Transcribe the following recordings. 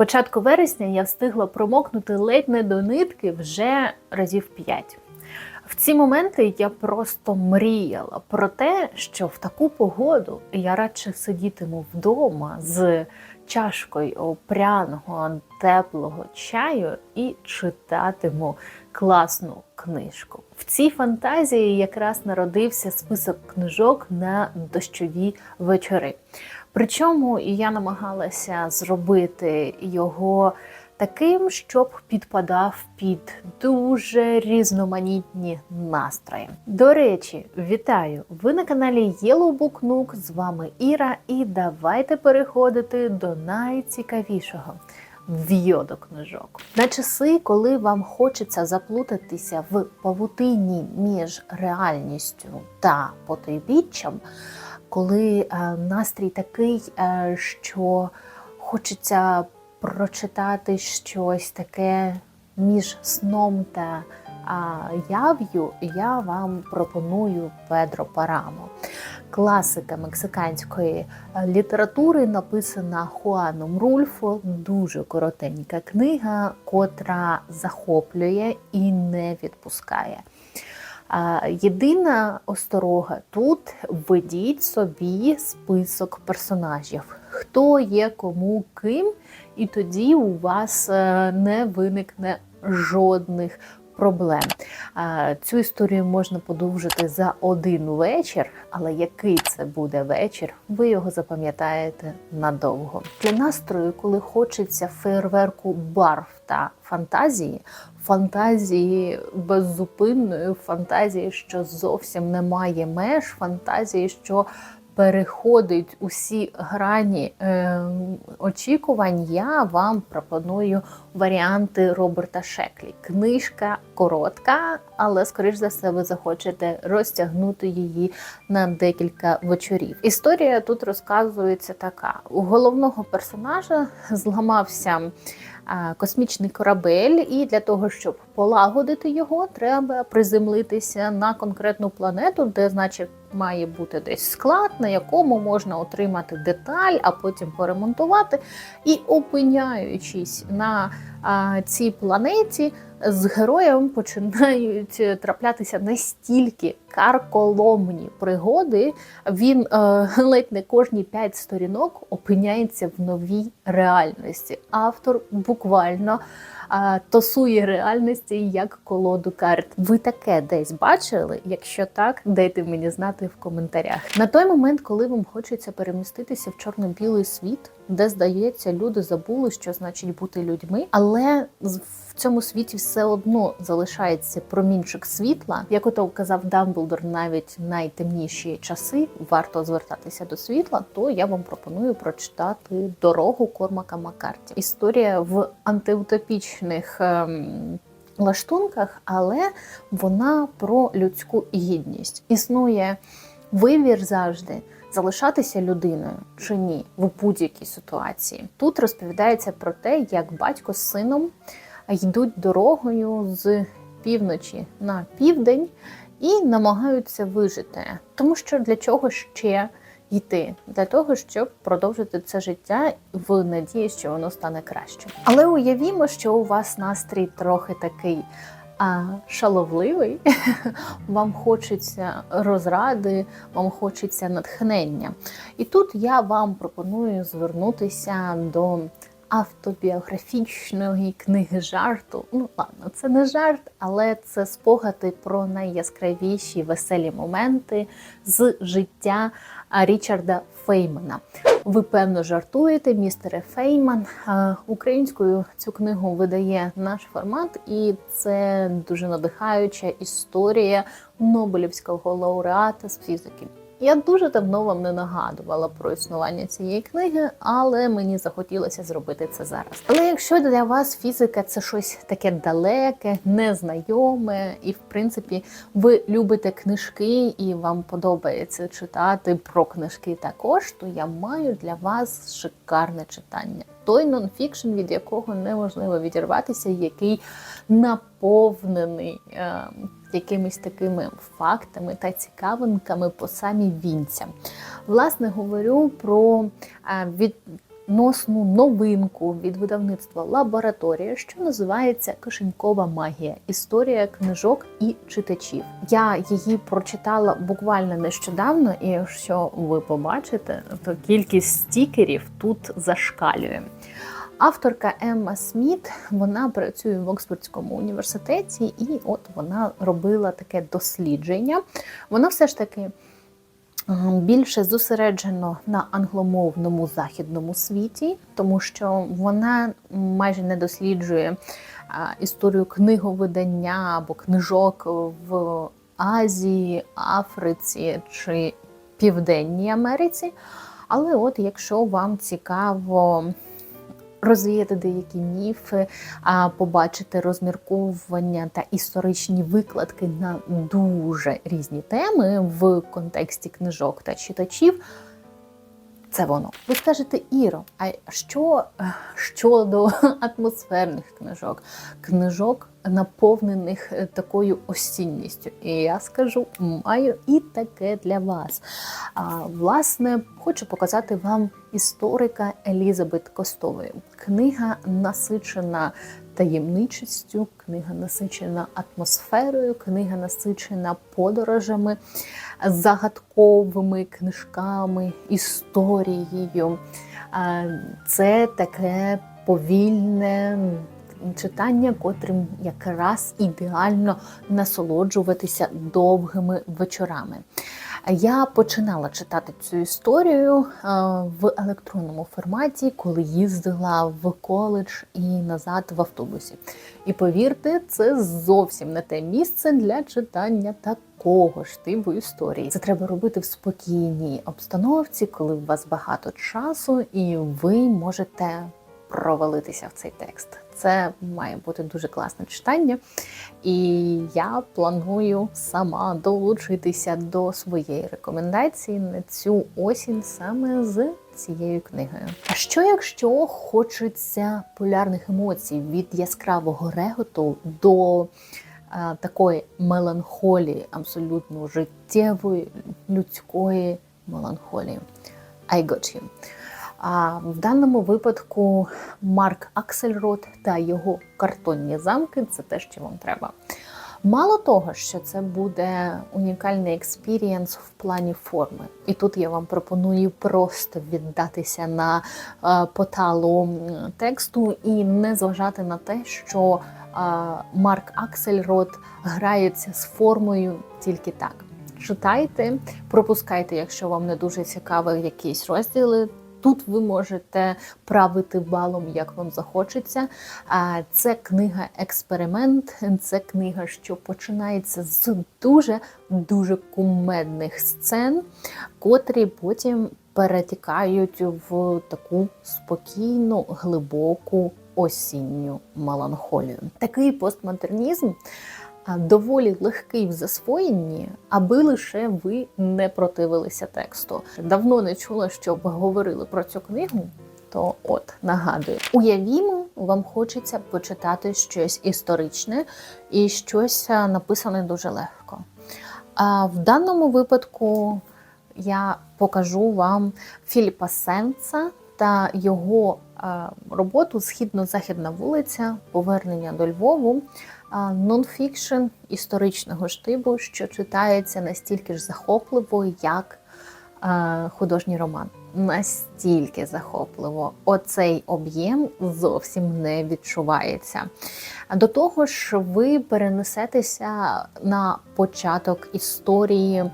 початку вересня я встигла промокнути ледь не до нитки вже разів п'ять. В ці моменти я просто мріяла про те, що в таку погоду я радше сидітиму вдома з чашкою пряного теплого чаю і читатиму класну книжку. В цій фантазії якраз народився список книжок на дощові вечори. Причому я намагалася зробити його таким, щоб підпадав під дуже різноманітні настрої. До речі, вітаю! Ви на каналі Yellow Book Nook, З вами Іра, і давайте переходити до найцікавішого. В'йо книжок. На часи, коли вам хочеться заплутатися в павутині між реальністю та потойбіччям, коли е, настрій такий, е, що хочеться прочитати щось таке між сном та яв'ю, я вам пропоную Педро Парамо. Класика мексиканської літератури написана Хуаном Рульфо, дуже коротенька книга, котра захоплює і не відпускає. Єдина осторога тут введіть собі список персонажів, хто є кому ким, і тоді у вас е, не виникне жодних проблем. Цю історію можна подовжити за один вечір, але який це буде вечір, ви його запам'ятаєте надовго. Для настрою, коли хочеться фейерверку барв та фантазії, фантазії беззупинної, фантазії, що зовсім немає меж, фантазії, що переходить усі грані е, очікувань, я вам пропоную варіанти Роберта Шеклі. Книжка коротка, але, скоріш за все, ви захочете розтягнути її на декілька вечорів. Історія тут розказується така: у головного персонажа зламався. Космічний корабель, і для того, щоб полагодити його, треба приземлитися на конкретну планету, де, значить, має бути десь склад, на якому можна отримати деталь, а потім поремонтувати. І опиняючись на цій планеті, з героєм починають траплятися настільки карколомні пригоди. Він е, ледь не кожні п'ять сторінок опиняється в новій реальності. Автор буквально е, тасує реальності як колоду карт. Ви таке десь бачили? Якщо так, дайте мені знати в коментарях. На той момент, коли вам хочеться переміститися в чорно-білий світ, де здається, люди забули, що значить бути людьми, але в цьому світі все одно залишається промінчик світла. Як ото казав Дамблдор, навіть найтемніші часи варто звертатися до світла, то я вам пропоную прочитати дорогу Кормака Маккарті. Історія в антиутопічних. Ем... Лаштунках, але вона про людську гідність. Існує вибір завжди залишатися людиною чи ні в будь-якій ситуації. Тут розповідається про те, як батько з сином йдуть дорогою з півночі на південь і намагаються вижити, тому що для чого ще йти? Для того, щоб продовжити це життя в надії, що воно стане кращим. Але уявімо, що у вас настрій трохи такий а шаловливий, вам хочеться розради, вам хочеться натхнення. І тут я вам пропоную звернутися до автобіографічної книги жарту. Ну, ладно, це не жарт, але це спогади про найяскравіші веселі моменти з життя Річарда Феймана. Ви певно жартуєте, містере Фейман. Українською цю книгу видає наш формат, і це дуже надихаюча історія Нобелівського лауреата з фізики. Я дуже давно вам не нагадувала про існування цієї книги, але мені захотілося зробити це зараз. Але якщо для вас фізика це щось таке далеке, незнайоме, і в принципі ви любите книжки і вам подобається читати про книжки також, то я маю для вас шикарне читання. Той нонфікшн, від якого неможливо відірватися, який наповнений. Е якимись такими фактами та цікавинками по самі вінця. Власне, говорю про від. доленосну новинку від видавництва Лабораторія, що називається Кишенькова магія. Історія книжок і читачів. Я її прочитала буквально нещодавно, і якщо ви побачите, то кількість стікерів тут зашкалює. Авторка Емма Сміт вона працює в Оксфордському університеті, і от вона робила таке дослідження. Вона все ж таки е, більше зосереджено на англомовному західному світі, тому що вона майже не досліджує історію книговидання або книжок в Азії, Африці чи Південній Америці. Але от якщо вам цікаво розвіяти деякі міфи, а побачити розмірковування та історичні викладки на дуже різні теми в контексті книжок та читачів. Це воно. Ви скажете, Іро, а що е, щодо атмосферних книжок, книжок, наповнених е, такою осінністю? І я скажу, маю і таке для вас. А, Власне, хочу показати вам історика Елізабет Костової. Книга насичена таємничістю, книга насичена атмосферою, книга насичена подорожами, загадковими книжками, історією. Це таке повільне. Читання, котрим якраз ідеально насолоджуватися довгими вечорами. Я починала читати цю історію в електронному форматі, коли їздила в коледж і назад в автобусі. І повірте, це зовсім не те місце для читання такого ж типу історії. Це треба робити в спокійній обстановці, коли у вас багато часу, і ви можете провалитися в цей текст. Це має бути дуже класне читання, і я планую сама долучитися до своєї рекомендації на цю осінь саме з цією книгою. А що якщо хочеться полярних емоцій від яскравого реготу до а, такої меланхолії, абсолютно життєвої людської меланхолії? I got you. А в даному випадку Марк Аксельрод та його картонні замки це те, що вам треба. Мало того, що це буде унікальний експірієнс в плані форми. І тут я вам пропоную просто віддатися на е, поталу тексту і не зважати на те, що е, Марк Аксельрод грається з формою тільки так. Читайте, пропускайте, якщо вам не дуже цікаві якісь розділи. Тут ви можете правити балом, як вам захочеться. Це книга експеримент, це книга, що починається з дуже дуже кумедних сцен, котрі потім перетікають в таку спокійну, глибоку осінню меланхолію. Такий постмодернізм доволі легкий в засвоєнні, аби лише ви не противилися тексту. Давно не чула, щоб говорили про цю книгу. То от нагадую, уявімо, вам хочеться почитати щось історичне і щось написане дуже легко. А в даному випадку я покажу вам Філіпа Сенца та його роботу Східно-західна вулиця, повернення до Львову нонфікшн історичного штибу, що читається настільки ж захопливо, як художній роман. Настільки захопливо, оцей об'єм зовсім не відчувається. До того ж, ви перенесетеся на початок історії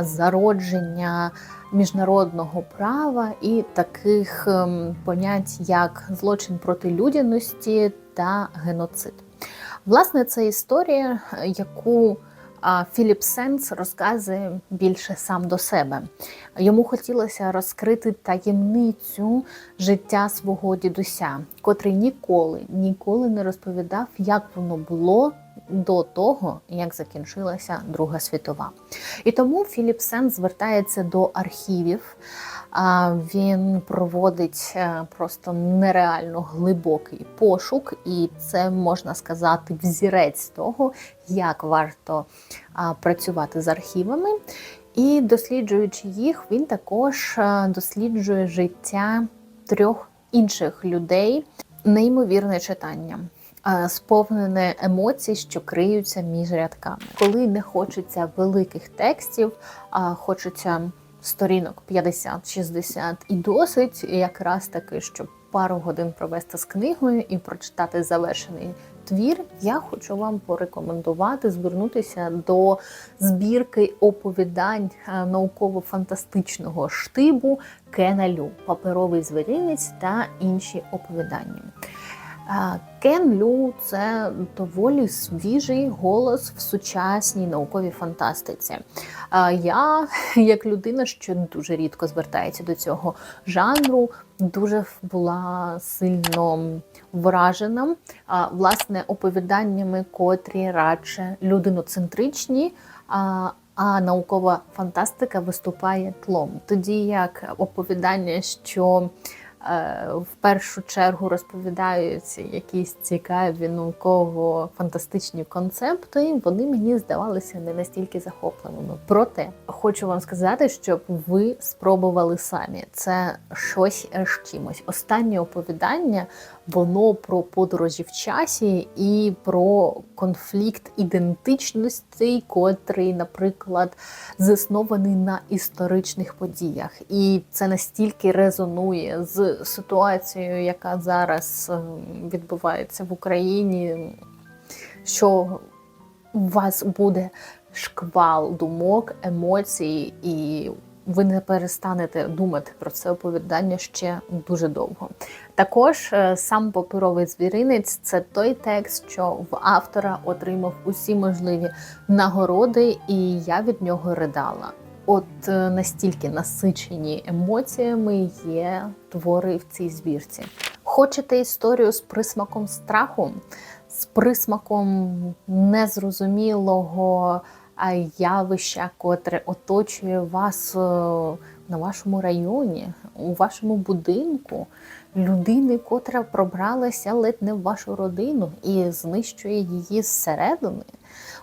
зародження міжнародного права і таких ем, понять, як злочин проти людяності та геноцид. Власне, це історія, яку Філіп Сенс розказує більше сам до себе. Йому хотілося розкрити таємницю життя свого дідуся, котрий ніколи ніколи не розповідав, як воно було до того, як закінчилася Друга світова. І тому Філіп Сен звертається до архівів. Він проводить е, просто нереально глибокий пошук, і це можна сказати взірець того, як варто працювати з архівами. І досліджуючи їх, він також е, досліджує життя трьох інших людей. Неймовірне читання, сповнене емоцій, що криються між рядками. Коли не хочеться великих текстів, а хочеться сторінок 50-60 і досить якраз таки, щоб пару годин провести з книгою і прочитати завершений твір, я хочу вам порекомендувати звернутися до збірки оповідань е, науково-фантастичного штибу Кена Лю, паперовий звіринець та інші оповідання. Кен Лю це доволі свіжий голос в сучасній науковій фантастиці. Я, як людина, що дуже рідко звертається до цього жанру, дуже була сильно вражена власне оповіданнями, котрі радше людиноцентричні. А, наукова фантастика виступає тлом. Тоді як оповідання, що в першу чергу розповідаються якісь цікаві науково-фантастичні концепти, вони мені здавалися не настільки захопливими. Проте хочу вам сказати, щоб ви спробували самі. Це щось з чимось. Останнє оповідання воно про подорожі в часі і про конфлікт ідентичностей, котрий, наприклад, заснований на історичних подіях. І це настільки резонує з ситуацією, яка зараз е, відбувається в Україні, що у вас буде шквал думок, емоцій, і ви не перестанете думати про це оповідання ще дуже довго. Також е, сам паперовий звіринець це той текст, що в автора отримав усі можливі нагороди, і я від нього ридала. От е, настільки насичені емоціями є твори в цій збірці. Хочете історію з присмаком страху, з присмаком незрозумілого явища, котре оточує вас е, на вашому районі, у вашому будинку, людини, котра пробралася ледь не в вашу родину і знищує її зсередини.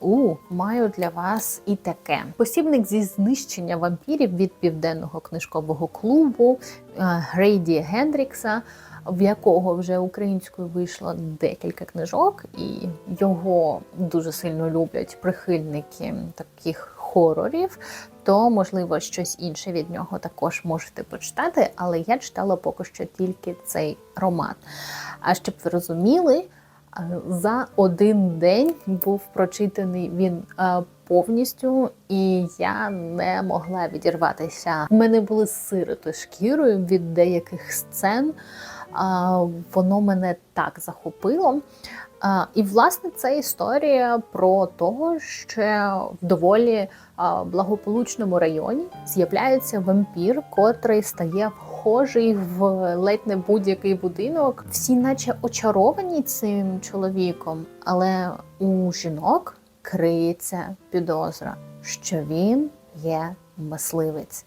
У маю для вас і таке посібник зі знищення вампірів від південного книжкового клубу е, Грейді Гендрікса, в якого вже українською вийшло декілька книжок, і його дуже сильно люблять прихильники таких хорорів. То, можливо, щось інше від нього також можете почитати, але я читала поки що тільки цей роман. А щоб ви розуміли, за один день був прочитаний він е, повністю, і я не могла відірватися. У мене були сироти шкірою від деяких сцен. Воно мене так захопило. І, власне, це історія про того, що в доволі благополучному районі з'являється вампір, котрий стає вхожий в ледь не будь-який будинок. Всі, наче очаровані цим чоловіком, але у жінок криється підозра, що він є мисливець.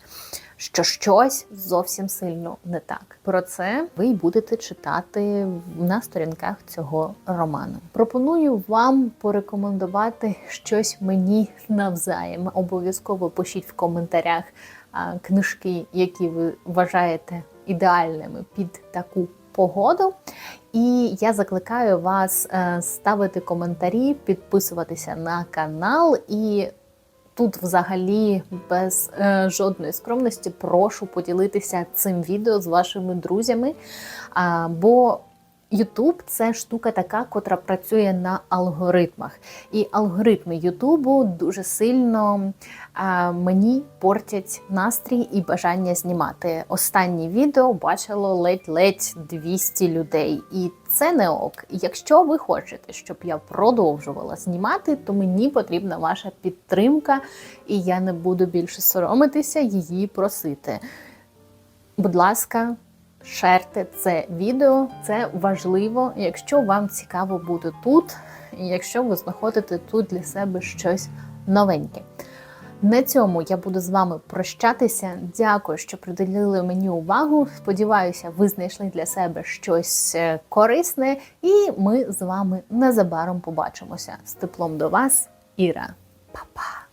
Що щось зовсім сильно не так. Про це ви й будете читати на сторінках цього роману. Пропоную вам порекомендувати щось мені навзаєм. Обов'язково пишіть в коментарях книжки, які ви вважаєте ідеальними під таку погоду. І я закликаю вас е, ставити коментарі, підписуватися на канал і. Тут, взагалі, без е, жодної скромності, прошу поділитися цим відео з вашими друзями. А, YouTube – це штука така, котра працює на алгоритмах. І алгоритми Ютубу дуже сильно а, мені портять настрій і бажання знімати. Останнє відео бачило ледь-ледь 200 людей. І це не ок. Якщо ви хочете, щоб я продовжувала знімати, то мені потрібна ваша підтримка, і я не буду більше соромитися її просити. Будь ласка. Шерте це відео, це важливо, якщо вам цікаво бути тут, і якщо ви знаходите тут для себе щось новеньке. На цьому я буду з вами прощатися. Дякую, що приділили мені увагу. Сподіваюся, ви знайшли для себе щось е, корисне, і ми з вами незабаром побачимося. З теплом до вас, Іра. Па-па!